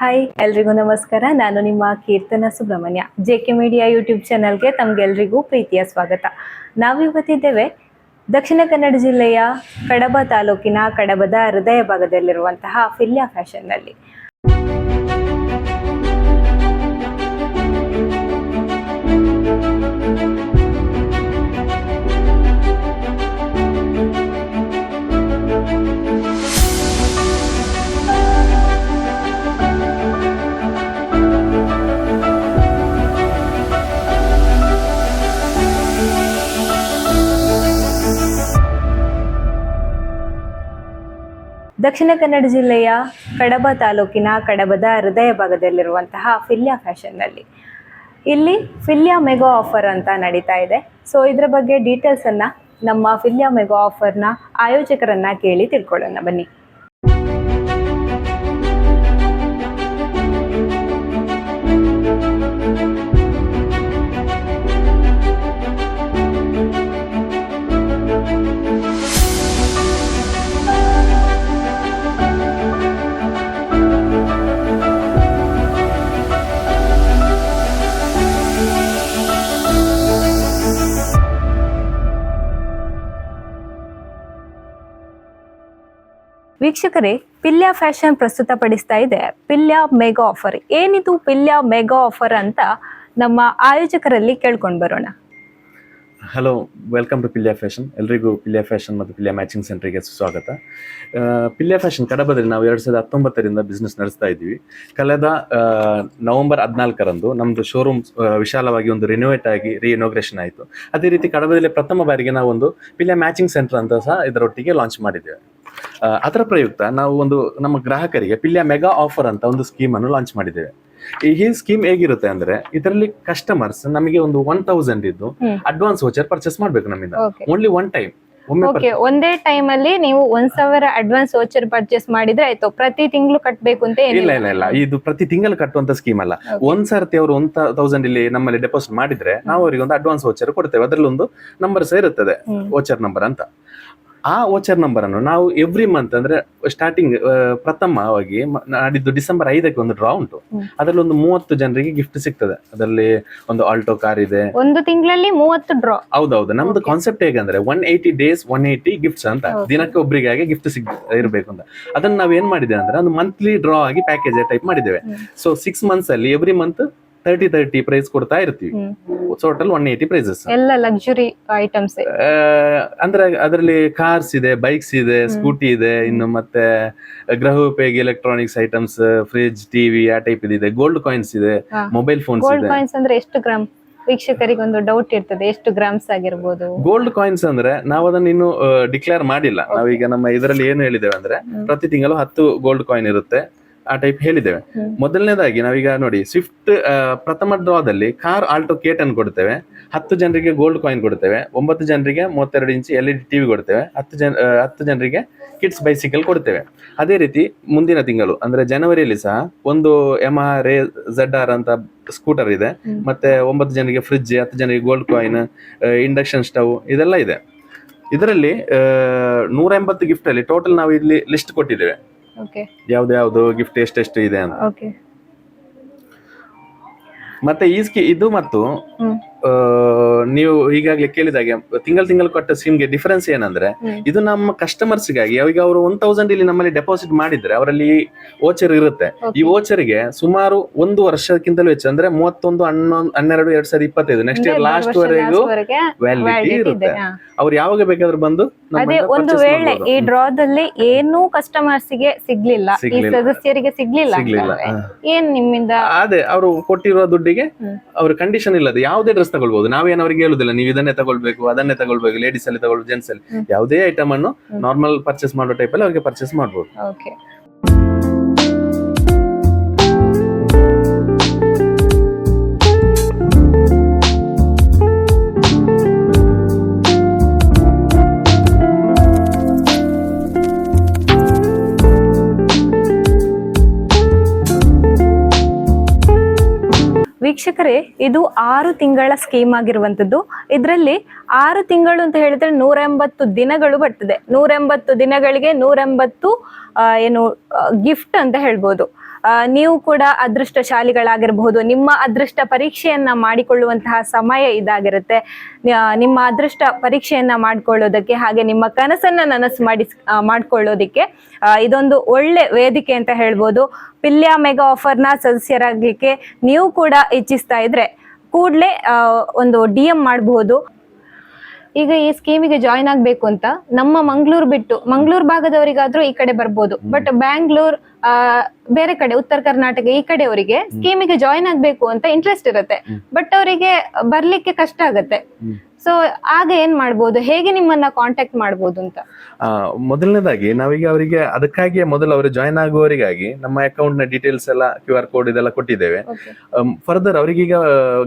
Hi ಎಲ್ರಿಗೂ ನಮಸ್ಕಾರ. ನಾನು ನಿಮ್ಮ Keerthana Subrahmanya. J K media YouTube ಚಾನಲ್ಗೆ ತಮಗೆಲ್ರಿಗೂ ಪ್ರೀತಿಯ ಸ್ವಾಗತ. ನಾವಿವತ್ತಿದ್ದೇವೆ ದಕ್ಷಿಣ ಕನ್ನಡ ಜಿಲ್ಲೆಯ ಕಡಬ ತಾಲೂಕಿನ ಕಡಬದ ಹೃದಯ ಭಾಗದಲ್ಲಿರುವಂತಹ ಫಿಲ್ಯಾ ಫ್ಯಾಷನ್ನಲ್ಲಿ ದಕ್ಷಿಣ ಕನ್ನಡ ಜಿಲ್ಲೆಯ ಕಡಬ ತಾಲೂಕಿನ ಕಡಬದ ಹೃದಯ ಭಾಗದಲ್ಲಿರುವಂತಹ ಫಿಲ್ಯಾ ಫ್ಯಾಷನ್ನಲ್ಲಿ. ಇಲ್ಲಿ ಫಿಲ್ಯಾ ಮೆಗಾ ಆಫರ್ ಅಂತ ನಡೀತಾ ಇದೆ. ಸೊ, ಇದರ ಬಗ್ಗೆ ಡೀಟೇಲ್ಸನ್ನು ನಮ್ಮ ಫಿಲ್ಯಾ ಮೆಗಾ ಆಫರ್ನ ಆಯೋಜಕರನ್ನು ಕೇಳಿ ತಿಳ್ಕೊಳ್ಳೋಣ. ಬನ್ನಿ. ವೀಕ್ಷಕರೇ, ಪಿಲ್ಯ ಫ್ಯಾಷನ್ ಪ್ರಸ್ತುತಪಡಿಸ್ತಾ ಇದೆ. Pilya mega offer. ಏನಿದು ಪಿಲ್ಯ ಮೆಗಾ ಆಫರ್ ಅಂತ ನಮ್ಮ ಆಯೋಜಕರಲ್ಲಿ ಕೇಳ್ಕೊಂಡು ಬರೋಣ. Hello welcome to Pilya fashion. ಎಲ್ರಿಗೂ ಪಿಲ್ಯ ಫ್ಯಾಷನ್ ಮತ್ತು ಪಿಲ್ಯ ಮ್ಯಾಚಿಂಗ್ ಸೆಂಟ್ರಿಗೆ ಸ್ವಾಗತ. ಪಿಲ್ಯ ಫ್ಯಾಷನ್ ಕಡಬದಲ್ಲಿ ನಾವು ಎರಡು ಸಾವಿರದ ಹತ್ತೊಂಬತ್ತರಿಂದ ಬಿಸ್ನೆಸ್ ನಡೆಸ್ತಾ ಇದ್ದೀವಿ. ಕಳೆದ ನವೆಂಬರ್ ಹದಿನಾಲ್ಕರಂದು ನಮ್ಮದು ಶೋರೂಮ್ ವಿಶಾಲವಾಗಿ ಒಂದು ರಿನೋವೇಟ್ ಆಗಿ ರಿಇನೋಗ್ರೇಷನ್ ಆಯಿತು. ಅದೇ ರೀತಿ ಕಡಬದಲ್ಲಿ ಪ್ರಥಮ ಬಾರಿಗೆ ನಾವು ಒಂದು ಪಿಲ್ಯ ಮ್ಯಾಚಿಂಗ್ ಸೆಂಟರ್ ಅಂತ ಸಹ ಇದರೊಟ್ಟಿಗೆ ಲಾಂಚ್ ಮಾಡಿದ್ದೇವೆ. ಅದರ ಪ್ರಯುಕ್ತ ನಾವು ಒಂದು ನಮ್ಮ ಗ್ರಾಹಕರಿಗೆ ಪಿಲ್ಯಾ ಮೆಗಾ ಆಫರ್ ಅಂತ ಒಂದು ಸ್ಕೀಮ್ ಅನ್ನು ಲಾಂಚ್ ಮಾಡಿದ್ದೇವೆ. ಈ ಸ್ಕೀಮ್ ಹೇಗಿರುತ್ತೆ ಅಂದ್ರೆ ಇದರಲ್ಲಿ ಕಸ್ಟಮರ್ಸ್ ನಮಗೆ ಒಂದು ಒನ್ ತೌಸಂಡ್ ಇದ್ದು ಅಡ್ವಾನ್ಸ್ ವೋಚರ್ ಪರ್ಚೇಸ್ ಮಾಡ್ಬೇಕು ನಮ್ಮಿಂದ. ಓನ್ಲಿ ಒನ್ ಟೈಮ್ ಓಕೆ ಒಂದೇ ಟೈಮ್ ಅಲ್ಲಿ ನೀವು ಒಂದ್ ಸಾವಿರ ಅಡ್ವಾನ್ಸ್ ವೋಚರ್ ಪರ್ಚೇಸ್ ಮಾಡಿದ್ರೆ ಆಯ್ತು. ಪ್ರತಿ ತಿಂಗಳು ಕಟ್ಬೇಕು ಅಂತ ಇಲ್ಲ ಏನಿಲ್ಲ ಇಲ್ಲ. ಇಲ್ಲ ಇದು ಪ್ರತಿ ತಿಂಗಳು ಕಟ್ಟುವಂತ ಸ್ಕೀಮ್ ಅಲ್ಲ. ಒಂದ್ ಸರ್ತಿ ಅವರು ಒನ್ ತೌಸಂಡ್ ಇಲ್ಲಿ ನಮ್ಮಲ್ಲಿ ಡೆಪಾಸಿಟ್ ಮಾಡಿದ್ರೆ ನಾವು ಅವರಿಗೆ ಒಂದು ಅಡ್ವಾನ್ಸ್ ವೋಚರ್ ಕೊಡ್ತೇವೆ. ಅದರಲ್ಲಿ ಒಂದು ನಂಬರ್ ಸಹ ಇರುತ್ತದೆ. ವೋಚರ್ ನಂಬರ್ ಅಂತ. ಆ ವೋಚರ್ ನಂಬರ್ ಅನ್ನು ನಾವು ಎವ್ರಿ ಮಂತ್ ಅಂದ್ರೆ ಸ್ಟಾರ್ಟಿಂಗ್ ಪ್ರಥಮವಾಗಿ ನಾಡಿದ್ದು ಡಿಸೆಂಬರ್ ಐದಕ್ಕೆ ಒಂದು ಡ್ರಾ ಉಂಟು. ಅದರಲ್ಲಿ ಒಂದು ಮೂವತ್ತು ಜನರಿಗೆ ಗಿಫ್ಟ್ ಸಿಗ್ತದೆ ಅದರಲ್ಲಿ ಒಂದು ಆಲ್ಟೋ ಕಾರ್ ಇದೆ ಒಂದು ತಿಂಗಳಲ್ಲಿ ಮೂವತ್ತು ಡ್ರಾ ಹೌದೌದು ನಮ್ದು. ಕಾನ್ಸೆಪ್ಟ್ ಹೇಗಂದ್ರೆ one eighty days one eighty gifts ಅಂತ. ದಿನಕ್ಕೆ ಒಬ್ಬರಿಗೆ ಗಿಫ್ಟ್ ಸಿಗ್ ಇರಬೇಕು ಅಂತ ಅದನ್ನ ನಾವ್ ಏನ್ ಮಾಡಿದ್ದೇವೆ ಅಂದ್ರೆ ಒಂದು ಮಂತ್ಲಿ ಡ್ರಾ ಆಗಿ ಪ್ಯಾಕೇಜ್ ಟೈಪ್ ಮಾಡಿದ್ದೇವೆ. ಸೊ ಸಿಕ್ಸ್ ಮಂತ್ಸ್ ಅಲ್ಲಿ every month thirty thirty prize ಕೊಡ್ತಾ ಇರ್ತೀವಿ. ಟೋಟಲ್ ಒನ್ ಏಯ್ಟಿ ಪ್ರೈಸಸ್ ಎಲ್ಲ ಲಕ್ಸುರಿ ಐಟಮ್ಸ್ ಅಂದ್ರೆ ಅದರಲ್ಲಿ ಕಾರ್ಸ್ ಇದೆ ಬೈಕ್ಸ್ ಇದೆ ಸ್ಕೂಟಿ ಇದೆ ಇನ್ನು ಮತ್ತೆ ಗೃಹೋಪಯೋಗಿ ಎಲೆಕ್ಟ್ರಾನಿಕ್ಸ್ ಐಟಮ್ಸ್ ಫ್ರಿಜ್ ಟಿವಿ ಆ ಟೈಪ್ ಇದೆ. ಗೋಲ್ಡ್ ಕಾಯಿನ್ಸ್ ಇದೆ ಮೊಬೈಲ್ ಫೋನ್ಸ್ ಗೋಲ್ಡ್ ಕಾಯಿನ್ಸ್ ಅಂದ್ರೆ ಎಷ್ಟು ಗ್ರಾಮ್ ವೀಕ್ಷಕರಿಗೆ ಒಂದು ಡೌಟ್ ಇರ್ತದೆ ಎಷ್ಟು ಗ್ರಾಮ್ಸ್ ಆಗಿರ್ಬೋದು? ಗೋಲ್ಡ್ ಕಾಯಿನ್ಸ್ ಅಂದ್ರೆ ನಾವು ಅದನ್ನ ಇನ್ನು ಡಿಕ್ಲೇರ್ ಮಾಡಿಲ್ಲ. ನಾವೀಗ ನಮ್ಮ ಇದರಲ್ಲಿ ಏನು ಹೇಳಿದ್ದೇವೆ ಅಂದ್ರೆ ಪ್ರತಿ ತಿಂಗಳು ಹತ್ತು ಗೋಲ್ಡ್ ಕಾಯಿನ್ ಇರುತ್ತೆ. ಆ ಟೈಪ್ ಹೇಳಿದ್ದೇವೆ. ಮೊದಲನೇದಾಗಿ ನಾವೀಗ ನೋಡಿ ಸ್ವಿಫ್ಟ್ ಪ್ರಥಮ ಡ್ರಾದಲ್ಲಿ ಕಾರ್ ಆಲ್ಟೋ ಕೇಟ್ ಅನ್ನು ಕೊಡ್ತೇವೆ. ಹತ್ತು ಜನರಿಗೆ ಗೋಲ್ಡ್ ಕಾಯಿನ್ ಕೊಡ್ತೇವೆ. ಒಂಬತ್ತು ಜನರಿಗೆ ಮೂವತ್ತೆರಡು inch L E D TV ಕೊಡ್ತೇವೆ. ಹತ್ತು ಜನ ಹತ್ತು ಜನರಿಗೆ ಕಿಡ್ಸ್ ಬೈಸಿಕಲ್ ಕೊಡ್ತೇವೆ. ಅದೇ ರೀತಿ ಮುಂದಿನ ತಿಂಗಳು ಅಂದ್ರೆ ಜನವರಿಯಲ್ಲಿ ಸಹ ಒಂದು M R A Z R ಅಂತ ಸ್ಕೂಟರ್ ಇದೆ. ಮತ್ತೆ ಒಂಬತ್ತು ಜನರಿಗೆ ಫ್ರಿಡ್ಜ್ ಹತ್ತು ಜನರಿಗೆ ಗೋಲ್ಡ್ ಕಾಯಿನ್ ಇಂಡಕ್ಷನ್ ಸ್ಟವ್ ಇದೆಲ್ಲ ಇದೆ. ಇದರಲ್ಲಿ ನೂರ ಎಂಬತ್ತು ಗಿಫ್ಟ್ ಅಲ್ಲಿ ಟೋಟಲ್ ನಾವು ಇಲ್ಲಿ ಲಿಸ್ಟ್ ಕೊಟ್ಟಿದ್ದೇವೆ. ಯಾವ್ದು ಯಾವ್ದು ಗಿಫ್ಟ್ ಎಷ್ಟೆಷ್ಟು ಇದೆ ಅಂತ. ಓಕೆ ಮತ್ತೆ ಈಸ್ಕಿ ಸ್ಕಿ ಇದು ಮತ್ತು ಆ, ನೀವು ಈಗಾಗಲೇ ಕೇಳಿದಾಗೆ ತಿಂಗಳು ತಿಂಗಳು ಕೊಟ್ಟ ಸ್ಕೀಮ್ಗೆ ಡಿಫರೆನ್ಸ್ ಏನಂದ್ರೆ ಇದು ನಮ್ಮ ಕಸ್ಟಮರ್ಸ್ಗಾಗಿ ಈಗ ಅವರು ಒನ್ ತೌಸಂಡ್ ಇಲ್ಲಿ ನಮ್ಮಲ್ಲಿ ಡೆಪಾಸಿಟ್ ಮಾಡಿದ್ರೆ ಅವರಲ್ಲಿ ಓಚರ್ ಇರುತ್ತೆ. ಈ. ಓಚರ್ಗೆ ಸುಮಾರು ಒಂದು ವರ್ಷಕ್ಕಿಂತಲೂ ಹೆಚ್ಚು ಅಂದ್ರೆ ಮೂವತ್ತೊಂದು ಹನ್ನೊಂದು ಹನ್ನೆರಡು ಎರಡ್ ಸಾವಿರದ ಇಪ್ಪತ್ತೈದು ನೆಕ್ಸ್ಟ್ ಇಯರ್ ಲಾಸ್ಟ್ ವರೆಗೂ ವ್ಯಾಲಿಡಿಟಿ ಇರುತ್ತೆ. ಅವ್ರು ಯಾವಾಗ ಬೇಕಾದ್ರೂ ಬಂದು ಅದೇ ಒಂದು ವೇಳೆ ಈ ಈ ಡ್ರಾದಲ್ಲಿ ಏನೂ ಕಸ್ಟಮರ್ಸ್ಗೆ ಸಿಗ್ಲಿಲ್ಲ ಈ. ಸದಸ್ಯರಿಗೆ ಸಿಗ್ಲಿಲ್ಲ ಏನ್ ನಿಮ್ಮಿಂದ? ಅದೇ ಅವರು ಕೊಟ್ಟಿರುವ ದುಡ್ಡಿಗೆ. ಅವ್ರ ಕಂಡೀಷನ್ ಇಲ್ಲದೆ ಯಾವುದೇ ಡ್ರೆಸ್ ತಗೊಳ್ಬಹುದು ನಾವೇನು ಅವ್ರಿಗೆ ಹೇಳುದಿಲ್ಲ ನೀವು ಇದನ್ನೇ ತಗೊಳ್ಬೇಕು ಅದನ್ನೇ ತಗೊಳ್ಬೇಕು ಲೇಡೀಸ್ ಅಲ್ಲಿ ತಗೊಳ್ಬೇಕು ಜೆಂಟ್ಸ್ ಅಲ್ಲಿ. ಯಾವುದೇ ಐಟಮ್ ಅನ್ನು ನಾರ್ಮಲ್ ಪರ್ಚೇಸ್ ಮಾಡೋ ಟೈಪ್ ಅಲ್ಲಿ ಅವರಿಗೆ ಪರ್ಚೇಸ್ ಮಾಡಬಹುದು ಓಕೆ ಇದು ಆರು ತಿಂಗಳ ಸ್ಕೀಮ್ ಆಗಿರುವಂತದ್ದು ಇದರಲ್ಲಿ ಆರು ತಿಂಗಳು ಅಂತ ಹೇಳಿದ್ರೆ ನೂರ ಎಂಬತ್ತು ದಿನಗಳು ಬರ್ತದೆ. ನೂರ ಎಂಬತ್ತು ದಿನಗಳಿಗೆ ನೂರ ಎಂಬತ್ತು ಏನು ಗಿಫ್ಟ್ ಅಂತ ಹೇಳ್ಬೋದು. ನೀವು ಕೂಡ ಅದೃಷ್ಟ ಶಾಲಿಗಳಾಗಿರಬಹುದು ನಿಮ್ಮ ಅದೃಷ್ಟ ಪರೀಕ್ಷೆಯನ್ನ ಮಾಡಿಕೊಳ್ಳುವಂತಹ ಸಮಯ ಇದಾಗಿರುತ್ತೆ. ನಿಮ್ಮ ಅದೃಷ್ಟ ಪರೀಕ್ಷೆಯನ್ನ ಮಾಡಿಕೊಳ್ಳೋದಕ್ಕೆ ಹಾಗೆ ನಿಮ್ಮ ಕನಸನ್ನ ನನಸು ಮಾಡಿ ಮಾಡ್ಕೊಳ್ಳೋದಿಕ್ಕೆ ಇದೊಂದು ಒಳ್ಳೆ ವೇದಿಕೆ ಅಂತ ಹೇಳ್ಬೋದು. ಪಿಲ್ಯ ಮೆಗಾ ಆಫರ್ನ ಸದಸ್ಯರಾಗಲಿಕ್ಕೆ ನೀವು ಕೂಡ ಇಚ್ಛಿಸ್ತಾ ಇದ್ರೆ ಕೂಡಲೇ ಒಂದು ಡಿ ಎಂ ಮಾಡಬಹುದು ಈಗ ಈ ಸ್ಕೀಮಿಗೆ ಜಾಯಿನ್ ಆಗ್ಬೇಕು ಅಂತ ನಮ್ಮ ಮಂಗ್ಳೂರ್ ಬಿಟ್ಟು ಮಂಗ್ಳೂರ್ ಭಾಗದವರಿಗಾದ್ರೂ ಈ ಕಡೆ ಬರ್ಬೋದು. ಬಟ್ ಬ್ಯಾಂಗ್ಳೂರ್ ಬೇರೆ ಕಡೆ ಉತ್ತರ ಕರ್ನಾಟಕ ಈ ಕಡೆ ಅವರಿಗೆ ಸ್ಕೀಮಿಗೆ ಜಾಯಿನ್ ಆಗ್ಬೇಕು ಅಂತ ಇಂಟ್ರೆಸ್ಟ್ ಇರುತ್ತೆ. ಬಟ್ ಅವರಿಗೆ ಬರ್ಲಿಕ್ಕೆ ಕಷ್ಟ ಆಗತ್ತೆ. ಸೊ ಆಗ ಏನ್ ಮಾಡ್ಬೋದು? ಹೇಗೆ ನಿಮ್ಮನ್ನ ಕಾಂಟ್ಯಾಕ್ಟ್ ಮಾಡ್ಬೋದು ಅಂತ? ಮೊದಲನೇದಾಗಿ ನಾವೀಗ ಅವರಿಗೆ ಅದಕ್ಕಾಗಿ ಮೊದಲು ಅವರು ಜಾಯ್ನ್ ಆಗುವವರಿಗಾಗಿ ನಮ್ಮ ಅಕೌಂಟ್ನ ಡೀಟೇಲ್ಸ್ ಎಲ್ಲ ಕ್ಯೂ ಆರ್ ಕೋಡ್ ಇದೆಲ್ಲ ಕೊಟ್ಟಿದ್ದೇವೆ. ಫರ್ದರ್ ಅವರಿಗೀಗ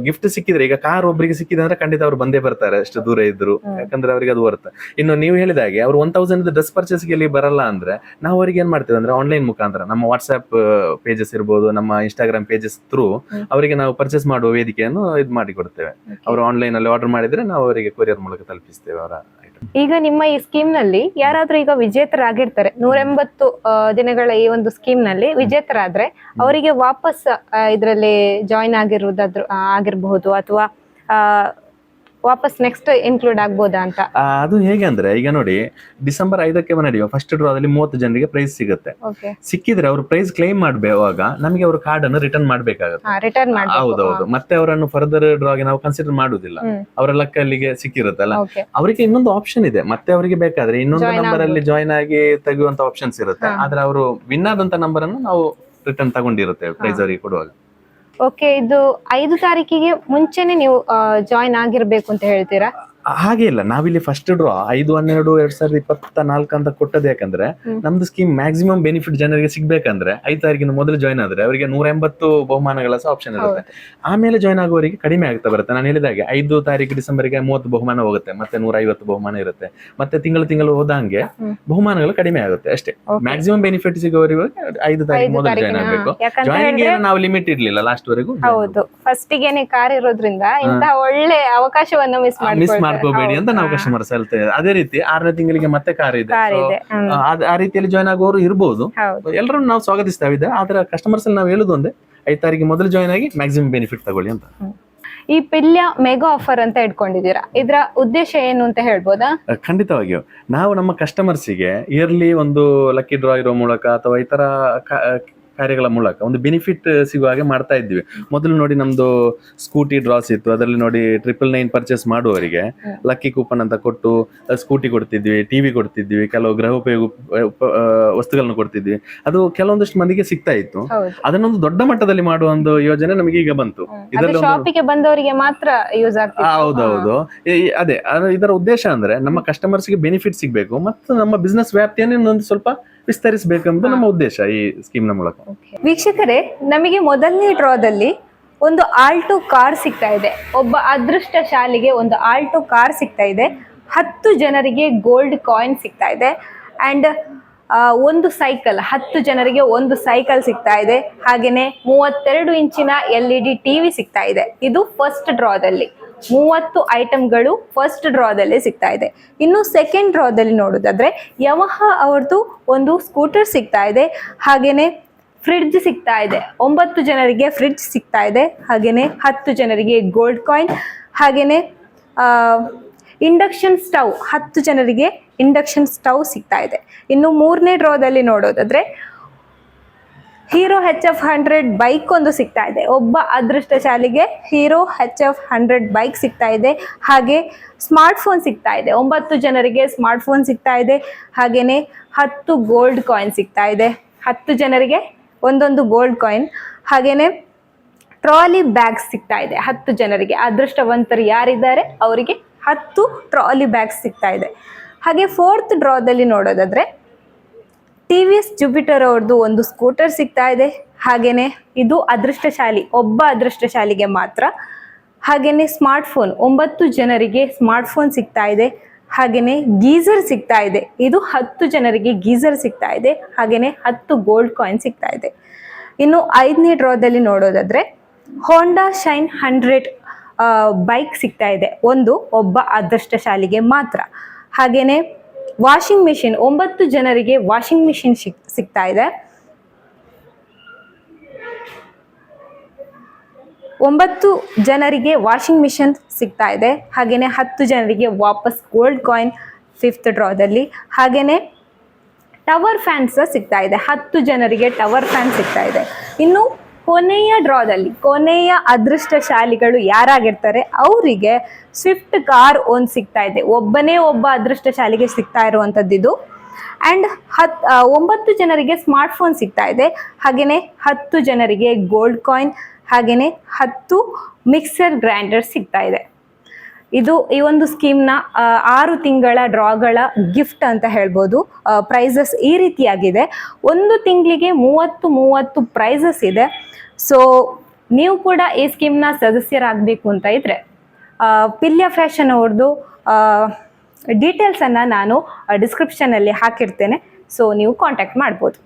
ಗಿಫ್ಟ್ ಸಿಕ್ಕಿದ್ರೆ ಈಗ ಕಾರ್ ಒಬ್ಬರಿಗೆ ಸಿಕ್ಕಿದೆ ಅಂದ್ರೆ ಖಂಡಿತ ಅವರು ಬಂದೇ ಬರ್ತಾರೆ ಅಷ್ಟು ದೂರ ಇದ್ರು. ಯಾಕಂದ್ರೆ ಅವರಿಗೆ ಅದು ವರ್ತ ಇನ್ನು ನೀವು ಹೇಳಿದಾಗೆ ಅವ್ರು ಒನ್ ತೌಸಂಡ್ ಡ್ರೆಸ್ ಪರ್ಚೇಸ್ ಇಲ್ಲಿ ಬರಲ್ಲ ಅಂದ್ರೆ ನಾವು ಅವರಿಗೆ ಏನ್ ಮಾಡ್ತೇವೆ ಅಂದ್ರೆ ಆನ್ಲೈನ್ ಮುಖಾಂತರ ನಮ್ಮ ವಾಟ್ಸ್ಆಪ್ ಪೇಜಸ್ ಇರ್ಬೋದು ನಮ್ಮ ಇನ್ಸ್ಟಾಗ್ರಾಮ್ ಪೇಜಸ್ ಥ್ರೂ ಅವರಿಗೆ ನಾವು ಪರ್ಚೇಸ್ ಮಾಡುವ ವೇದಿಕೆಯನ್ನು ಇದು ಮಾಡಿ ಕೊಡ್ತೇವೆ ಅವರು ಆನ್ಲೈನ್ ಅಲ್ಲಿ ಆರ್ಡರ್ ಮಾಡಿದ್ರೆ ನಾವು ಅವರಿಗೆ ಕೊರಿಯರ್ ಮೂಲಕ ತಲುಪಿಸ್ತೇವೆ ಅವರ ಈಗ ನಿಮ್ಮ ಈ ಸ್ಕೀಮ್ನಲ್ಲಿ ಯಾರಾದ್ರೂ ಈಗ ವಿಜೇತರಾಗಿರ್ತಾರೆ, ನೂರೆಂಬತ್ತು ದಿನಗಳ ಈ ಒಂದು ಸ್ಕೀಮ್ನಲ್ಲಿ ವಿಜೇತರಾದ್ರೆ ಅವರಿಗೆ ವಾಪಸ್ ಇದರಲ್ಲಿ ಜಾಯಿನ್ ಆಗಿರುವುದಾದ್ರು ಆಗಿರಬಹುದು ಅಥವಾ ವಾಪಸ್ ನೆಕ್ಸ್ಟ್ ಇನ್ಕ್ಲೂಡ್ ಆಗ್ಬೋದಾ ಅಂತ? ಆ, ಅದು ಹೇಗೆ ಅಂದ್ರೆ ಈಗ ನೋಡಿ ಡಿಸೆಂಬರ್ ಐದಕ್ಕೆ ನಡೆಯುವ ಫಸ್ಟ್ ಡ್ರಾದಲ್ಲಿ ಮೂವತ್ತು ಜನರಿಗೆ ಪ್ರೈಸ್ ಸಿಗುತ್ತೆ. ಓಕೆ ಸಿಕ್ಕಿದ್ರೆ ಅವರು ಪ್ರೈಸ್ ಕ್ಲೈಮ್ ಮಾಡಬೇವಾಗ ನಮಗೆ ಅವ್ರ ಕಾರ್ಡ್ ಅನ್ನು ರಿಟರ್ನ್ ಮಾಡಬೇಕಾಗುತ್ತೆ. ರಿಟರ್ನ್ ಹೌದೌದು. ಮತ್ತೆ ಅವರನ್ನು ಫರ್ದರ್ ಡ್ರಾಗೆ ನಾವು ಕನ್ಸಿಡರ್ ಮಾಡುದಿಲ್ಲ. ಅವರ ಲಕ್ಕ ಅಲ್ಲಿಗೆ ಸಿಕ್ಕಿರುತ್ತಲ್ಲ ಓಕೆ ಅವರಿಗೆ ಇನ್ನೊಂದು ಆಪ್ಷನ್ ಇದೆ. ಮತ್ತೆ ಅವರಿಗೆ ಬೇಕಾದ್ರೆ ಇನ್ನೊಂದು Join ನಂಬರ್ ಅಲ್ಲಿ ಜಾಯಿನ್ ಆಗಿ ತೆಗೆಯುವಂತ ಆಪ್ಷನ್ಸ್ ಇರುತ್ತೆ. ಆದ್ರೆ ಅವರು ವಿನ್ ಆದಂತ ನಂಬರ್ ಅನ್ನು ನಾವು ರಿಟರ್ನ್ ತಗೊಂಡಿರುತ್ತೆ ಪ್ರೈಸ್ ಅವರಿಗೆ ಕೊಡುವಾಗ. ಓಕೆ ಇದು ಐದು ತಾರೀಕಿಗೆ ಮುಂಚೆನೆ ನೀವು ಜಾಯಿನ್ ಆಗಿರ್ಬೇಕು ಅಂತ ಹೇಳ್ತೀರಾ? ಹಾಗೆ ಇಲ್ಲ. ನಾವಿಲ್ಲಿ ಫಸ್ಟ್ ಡ್ರಾ ಐದು ಹನ್ನೆರಡು ಎರಡ್ ಸಾವಿರದ ಇಪ್ಪತ್ತ ನಾಲ್ಕು ಅಂತ ಕೊಟ್ಟದ್ದು ಯಾಕಂದ್ರೆ. ನಮ್ದು ಸ್ಕೀಮ್ ಮ್ಯಾಕ್ಸಿಮಮ್ ಬೆನಿಫಿಟ್ ಜನರಿಗೆ ಸಿಗ್ಬೇಕಂದ್ರೆ ಐದು ತಾರೀಕಿನ ಮೊದಲು ಜಾಯ್ನ್ ಆದ್ರೆ ಅವರಿಗೆ ನೂರ ಎಂಬತ್ತು ಬಹುಮಾನಗಳ ಸಹ ಆಪ್ಷನ್ ಇರುತ್ತೆ. ಆಮೇಲೆ ಜಾಯ್ನ್ ಆಗುವವರಿಗೆ ಕಡಿಮೆ ಆಗ್ತಾ ಬರುತ್ತೆ. ನಾನು ಹೇಳಿದಾಗೆ ಐದು ತಾರೀಕು ಡಿಸೆಂಬರ್ಗೆ ಮೂವತ್ತು ಬಹುಮಾನ ಹೋಗುತ್ತೆ ಮತ್ತೆ ನೂರ ಐವತ್ತು ಬಹುಮಾನ ಇರುತ್ತೆ ಮತ್ತೆ ತಿಂಗಳು ತಿಂಗಳು ಹೋದಂಗೆ ಹ್ಮ್. ಬಹುಮಾನಗಳು ಕಡಿಮೆ ಆಗುತ್ತೆ ಅಷ್ಟೇ. ಮ್ಯಾಕ್ಸಿಮಮ್ ಬೆನಿಫಿಟ್ ಸಿಗುವವರಿಗೆ ಐದು ತಾರೀಕು ಮೊದಲು ಜಾಯ್ನ್ ಆಗಬೇಕು. ಜಾಯ್ನಿಂಗ್ ನಾವು ಲಿಮಿಟ್ ಇರ್ಲಿಲ್ಲ ಲಾಸ್ಟ್ ವರೆಗೂ ಹೌದು. ಫಸ್ಟಿಗೆನೆ ಕಾರ್ ಇರೋದ್ರಿಂದ ಇಂತಹ ಒಳ್ಳೆ ಅವಕಾಶವನ್ನು ಮಿಸ್ ಮಿಸ್ ಮಾಡ್ಕೋಬೇಡಿ ಅಂತ ನಾವು ಕಸ್ಟಮರ್ಸ್ ಹೇಳ್ತೇವೆ. ಅದೇ ರೀತಿ ಆರನೇ ತಿಂಗಳಿಗೆ ಮತ್ತೆ ಕಾರ್ ಇದೆ. ಇದೆ. ಆ- ರೀತಿಯಲ್ಲಿ ಜಾಯ್ನ್ ಆಗುವವರು ಇರಬಹುದು ಹೌದು. ಎಲ್ಲರನ್ನು ನಾವು ಸ್ವಾಗತಿಸ್ತಾ ಇದ್ದೆ ಆದ್ರೆ ಕಸ್ಟಮರ್ಸ್ ನಾವು ಹೇಳುದು ಒಂದೇ ಐದು ತಾರೀಕು ಮೊದಲು ಜಾಯ್ನ್ ಆಗಿ ಮ್ಯಾಕ್ಸಿಮಮ್ ಬೆನಿಫಿಟ್ ತಗೊಳ್ಳಿ ಅಂತ. ಈ ಪಿಲ್ಯ ಮೆಗಾ ಆಫರ್ ಅಂತ ಇಟ್ಕೊಂಡಿದ್ದೀರಾ? ಇದರ ಉದ್ದೇಶ ಏನು ಅಂತ ಹೇಳ್ಬೋದಾ? ಖಂಡಿತವಾಗಿಯೂ. ನಾವು ನಮ್ಮ ಕಸ್ಟಮರ್ಸಿಗೆ ಇಯರ್ಲಿ ಒಂದು ಲಕ್ಕಿ ಡ್ರಾ ಇರೋ ಮೂಲಕ ಅಥವಾ ಈ ಕ- ಕಾರ್ಯಗಳ ಮೂಲಕ ಒಂದು ಬೆನಿಫಿಟ್ ಸಿಗುವ ಹಾಗೆ ಮಾಡ್ತಾ ಇದ್ವಿ ಮೊದಲು ನೋಡಿ ನಮ್ದು ಸ್ಕೂಟಿ ಡ್ರಾಸ್ ಇತ್ತು. ಅದರಲ್ಲಿ ನೋಡಿ ಟ್ರಿಪಲ್ ನೈನ್ ಪರ್ಚೇಸ್ ಮಾಡುವವರಿಗೆ ಲಕ್ಕಿ ಕೂಪನ್ ಅಂತ ಕೊಟ್ಟು ಸ್ಕೂಟಿ ಕೊಡ್ತಿದ್ವಿ ಟಿವಿ ಕೊಡ್ತಿದ್ವಿ ಕೆಲವು ಗೃಹ ಉಪಯೋಗ ವಸ್ತುಗಳನ್ನು ಕೊಡ್ತಿದ್ವಿ. ಅದು ಕೆಲವೊಂದಷ್ಟು ಮಂದಿಗೆ ಸಿಗ್ತಾ ಇತ್ತು. ಅದನ್ನೊಂದು ದೊಡ್ಡ ಮಟ್ಟದಲ್ಲಿ ಮಾಡುವ ಒಂದು ಯೋಜನೆ ನಮಗೆ ಈಗ ಬಂತು. ಇದರಲ್ಲಿ ಬಂದವರಿಗೆ ಮಾತ್ರ ಯೂಸ್ ಹೌದೌದು. ಅದೇ ಇದರ ಉದ್ದೇಶ ಅಂದ್ರೆ ನಮ್ಮ ಕಸ್ಟಮರ್ಸ್ಗೆ ಗೆ ಬೆನಿಫಿಟ್ ಸಿಗಬೇಕು. ಮತ್ತು ನಮ್ಮ ಬಿಸ್ನೆಸ್ ವ್ಯಾಪ್ತಿಯನ್ನು ಇನ್ನೊಂದು ಸ್ವಲ್ಪ ವಿಸ್ತರಿಸಬೇಕೆಂಬುದು ನಮ್ಮ ಉದ್ದೇಶ ಈ ಸ್ಕೀಮ್ನ ಮೂಲಕ ವೀಕ್ಷಕರೇ ನಮಗೆ ಮೊದಲನೇ ಡ್ರಾದಲ್ಲಿ ಒಂದು ಆಲ್ಟೋ ಕಾರ್ ಸಿಗ್ತಾ ಇದೆ. ಒಬ್ಬ ಅದೃಷ್ಟ ಶಾಲೆಗೆ ಒಂದು ಆಲ್ಟೋ ಕಾರ್ ಸಿಗ್ತಾ ಇದೆ. ಹತ್ತು ಜನರಿಗೆ ಗೋಲ್ಡ್ ಕಾಯಿನ್ ಸಿಗ್ತಾ ಇದೆ. ಆ್ಯಂಡ್ ಒಂದು ಸೈಕಲ್ ಹತ್ತು ಜನರಿಗೆ ಒಂದು ಸೈಕಲ್ ಸಿಗ್ತಾ ಇದೆ. ಹಾಗೆಯೇ ಮೂವತ್ತೆರಡು ಇಂಚಿನ L E D T V ಸಿಗ್ತಾ ಇದೆ. ಇದು ಫಸ್ಟ್ ಡ್ರಾದಲ್ಲಿ. ಮೂವತ್ತು ಐಟಮ್ಗಳು ಫಸ್ಟ್ ಡ್ರಾದಲ್ಲಿ ಸಿಗ್ತಾ ಇದೆ. ಇನ್ನು ಸೆಕೆಂಡ್ ಡ್ರಾದಲ್ಲಿ ನೋಡೋದಾದ್ರೆ ಯಮಹ ಅವ್ರದ್ದು ಒಂದು ಸ್ಕೂಟರ್ ಸಿಗ್ತಾ ಇದೆ. ಹಾಗೇನೆ ಫ್ರಿಡ್ಜ್ ಸಿಗ್ತಾ ಇದೆ. ಒಂಬತ್ತು ಜನರಿಗೆ ಫ್ರಿಡ್ಜ್ ಸಿಗ್ತಾ ಇದೆ. ಹಾಗೇನೆ ಹತ್ತು ಜನರಿಗೆ ಗೋಲ್ಡ್ ಕಾಯಿನ್ ಹಾಗೇನೆ ಇಂಡಕ್ಷನ್ ಸ್ಟವ್ ಹತ್ತು ಜನರಿಗೆ ಇಂಡಕ್ಷನ್ ಸ್ಟವ್ ಸಿಗ್ತಾ ಇದೆ. ಇನ್ನು ಮೂರನೇ ಡ್ರಾದಲ್ಲಿ ನೋಡೋದಾದ್ರೆ Hero H F hundred bike ಒಂದು ಸಿಗ್ತಾ ಇದೆ. ಒಬ್ಬ ಅದೃಷ್ಟಶಾಲಿಗೆ Hero H F hundred bike ಸಿಗ್ತಾ ಇದೆ. ಹಾಗೆ ಸ್ಮಾರ್ಟ್ ಫೋನ್ ಸಿಗ್ತಾ ಇದೆ. ಒಂಬತ್ತು ಜನರಿಗೆ ಸ್ಮಾರ್ಟ್ ಫೋನ್ ಸಿಗ್ತಾ ಇದೆ. ಹಾಗೆಯೇ ಹತ್ತು ಗೋಲ್ಡ್ ಕಾಯಿನ್ ಸಿಗ್ತಾ ಇದೆ. ಹತ್ತು ಜನರಿಗೆ ಒಂದೊಂದು ಗೋಲ್ಡ್ ಕಾಯಿನ್ ಹಾಗೆಯೇ ಟ್ರಾಲಿ ಬ್ಯಾಗ್ಸ್ ಸಿಗ್ತಾ ಇದೆ. ಹತ್ತು ಜನರಿಗೆ. ಅದೃಷ್ಟವಂತರು ಯಾರಿದ್ದಾರೆ? ಅವರಿಗೆ ಹತ್ತು ಟ್ರಾಲಿ ಬ್ಯಾಗ್ಸ್ ಸಿಗ್ತಾ ಇದೆ. ಹಾಗೆ ಫೋರ್ತ್ ಡ್ರಾದಲ್ಲಿ ನೋಡೋದಾದ್ರೆ ಟಿ ವಿ ಎಸ್ ಜುಪಿಟರ್ ಅವ್ರದ್ದು ಒಂದು ಸ್ಕೂಟರ್ ಸಿಗ್ತಾ ಇದೆ. ಹಾಗೇನೆ ಇದು ಅದೃಷ್ಟಶಾಲಿ, ಒಬ್ಬ ಅದೃಷ್ಟಶಾಲಿಗೆ ಮಾತ್ರ. ಹಾಗೇನೆ ಸ್ಮಾರ್ಟ್ ಫೋನ್ ಒಂಬತ್ತು ಜನರಿಗೆ ಸ್ಮಾರ್ಟ್ ಫೋನ್ ಸಿಗ್ತಾ ಇದೆ. ಹಾಗೇನೆ ಗೀಸರ್ ಸಿಗ್ತಾ ಇದೆ. ಇದು ಹತ್ತು ಜನರಿಗೆ ಗೀಸರ್ ಸಿಗ್ತಾ ಇದೆ. ಹಾಗೇನೆ ಹತ್ತು ಗೋಲ್ಡ್ ಕಾಯಿನ್ ಸಿಗ್ತಾ ಇದೆ. ಇನ್ನು ಐದನೇ ಡ್ರಾದಲ್ಲಿ ನೋಡೋದಾದ್ರೆ ಹೋಂಡಾ ಶೈನ್ ಹಂಡ್ರೆಡ್ ಬೈಕ್ ಸಿಗ್ತಾ ಇದೆ. ಒಂದು ಒಬ್ಬ ಅದೃಷ್ಟಶಾಲಿಗೆ ಮಾತ್ರ. ಹಾಗೇನೆ ವಾಷಿಂಗ್ ಮಿಷಿನ್, ಒಂಬತ್ತು ಜನರಿಗೆ ವಾಷಿಂಗ್ ಮಿಷಿನ್ ಸಿಗ್ತಾ ಇದೆ. ಒಂಬತ್ತು ಜನರಿಗೆ ವಾಷಿಂಗ್ ಮಿಷಿನ್ ಸಿಗ್ತಾ ಇದೆ. ಹಾಗೆಯೇ ಹತ್ತು ಜನರಿಗೆ ವಾಪಸ್ ಗೋಲ್ಡ್ ಕಾಯಿನ್ ಫಿಫ್ತ್ ಡ್ರಾದಲ್ಲಿ ಹಾಗೆಯೇ ಟವರ್ ಫ್ಯಾನ್ ಸಹ ಸಿಗ್ತಾ ಇದೆ. ಹತ್ತು ಜನರಿಗೆ ಟವರ್ ಫ್ಯಾನ್ ಸಿಗ್ತಾ ಇದೆ. ಇನ್ನು ಕೊನೆಯ ಡ್ರಾದಲ್ಲಿ ಕೊನೆಯ ಅದೃಷ್ಟಶಾಲಿಗಳು ಯಾರಾಗಿರ್ತಾರೆ, ಅವರಿಗೆ ಸ್ವಿಫ್ಟ್ ಕಾರ್ ಒಂದು ಸಿಗ್ತಾ ಇದೆ. ಒಬ್ಬನೇ ಒಬ್ಬ ಅದೃಷ್ಟಶಾಲಿಗೆ ಸಿಗ್ತಾ ಇರುವಂಥದ್ದಿದು ಆ್ಯಂಡ್ ಹತ್ ಒಂಬತ್ತು ಜನರಿಗೆ ಸ್ಮಾರ್ಟ್ಫೋನ್ ಸಿಗ್ತಾ ಇದೆ. ಹಾಗೆಯೇ ಹತ್ತು ಜನರಿಗೆ ಗೋಲ್ಡ್ ಕಾಯಿನ್ ಹಾಗೆಯೇ ಹತ್ತು ಮಿಕ್ಸರ್ ಗ್ರೈಂಡರ್ ಸಿಗ್ತಾ ಇದೆ. ಇದು ಈ ಒಂದು ಸ್ಕೀಮ್ನ ಆರು ತಿಂಗಳ ಡ್ರಾಗಳ ಗಿಫ್ಟ್ ಅಂತ ಹೇಳ್ಬೋದು. ಪ್ರೈಸಸ್ ಈ ರೀತಿಯಾಗಿದೆ. ಒಂದು ತಿಂಗಳಿಗೆ ಮೂವತ್ತು ಮೂವತ್ತು ಪ್ರೈಸಸ್ ಇದೆ. ಸೊ ನೀವು ಕೂಡ ಈ ಸ್ಕೀಮ್ನ ಸದಸ್ಯರಾಗಬೇಕು ಅಂತ ಇದ್ದರೆ ಪಿಲ್ಯ ಫ್ಯಾಷನ್ ಅವ್ರದ್ದು ಡೀಟೇಲ್ಸನ್ನು ನಾನು ಡಿಸ್ಕ್ರಿಪ್ಷನಲ್ಲಿ ಹಾಕಿರ್ತೇನೆ. ಸೊ ನೀವು ಕಾಂಟ್ಯಾಕ್ಟ್ ಮಾಡ್ಬೋದು.